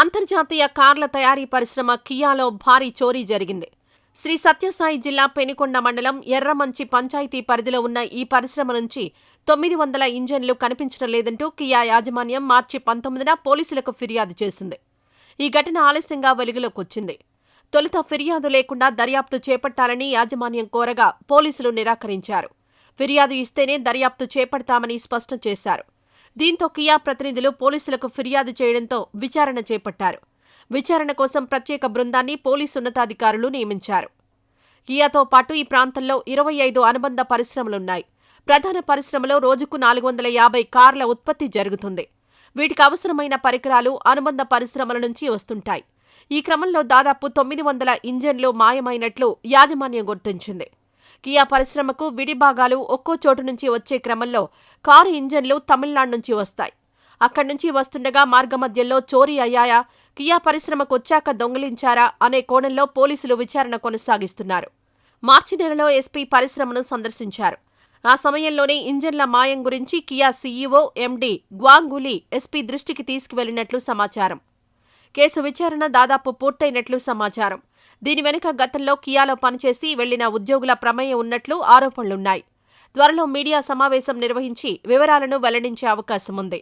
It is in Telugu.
అంతర్జాతీయ కార్ల తయారీ పరిశ్రమ కియాలో భారీ చోరీ జరిగింది. శ్రీ సత్యసాయి జిల్లా పెనుకొండ మండలం ఎర్రమంచి పంచాయతీ పరిధిలో ఉన్న ఈ పరిశ్రమ నుంచి తొమ్మిది వందల ఇంజన్లు కనిపించడం లేదంటూ కియా యాజమాన్యం మార్చి పంతొమ్మిదిన పోలీసులకు ఫిర్యాదు చేసింది. ఈ ఘటన ఆలస్యంగా వెలుగులోకొచ్చింది. తొలుత ఫిర్యాదు లేకుండా దర్యాప్తు చేపట్టాలని యాజమాన్యం కోరగా పోలీసులు నిరాకరించారు. ఫిర్యాదు ఇస్తేనే దర్యాప్తు చేపడతామని స్పష్టం చేశారు. దీంతో కియా ప్రతినిధులు పోలీసులకు ఫిర్యాదు చేయడంతో విచారణ చేపట్టారు. విచారణ కోసం ప్రత్యేక బృందాన్ని పోలీసు ఉన్నతాధికారులు నియమించారు. కియాతో పాటు ఈ ప్రాంతంలో ఇరవై ఐదు అనుబంధ పరిశ్రమలున్నాయి. ప్రధాన పరిశ్రమలో రోజుకు నాలుగు వందల యాభై కార్ల ఉత్పత్తి జరుగుతుంది. వీటికి అవసరమైన పరికరాలు అనుబంధ పరిశ్రమల నుంచి వస్తుంటాయి. ఈ క్రమంలో దాదాపు తొమ్మిది వందల ఇంజన్లు మాయమైనట్లు యాజమాన్యం గుర్తించింది. కియా పరిశ్రమకు విడి భాగాలు ఒక్కో చోటు నుంచి వచ్చే క్రమంలో కారు ఇంజన్లు తమిళనాడు నుంచి వస్తాయి. అక్కడి నుంచి వస్తుండగా మార్గమధ్యంలో చోరీ అయ్యాయా కియా పరిశ్రమకు వచ్చాక దొంగిలించారా అనే కోణంలో పోలీసులు విచారణ కొనసాగిస్తున్నారు. మార్చి నెలలో ఎస్పీ పరిశ్రమను సందర్శించారు. ఆ సమయంలోనే ఇంజన్ల మాయం గురించి కియా సీఈఓ ఎండీ గ్వాంగులీ ఎస్పీ దృష్టికి తీసుకువెళ్ళినట్లు సమాచారం. కేసు విచారణ దాదాపు పూర్తయినట్లు సమాచారం. దీని వెనుక గతంలో కియాలో పనిచేసి వెళ్ళిన ఉద్యోగుల ప్రమేయం ఉన్నట్లు ఆరోపణలున్నాయి. త్వరలో మీడియా సమావేశం నిర్వహించి వివరాలను వెల్లడించే అవకాశం ఉంది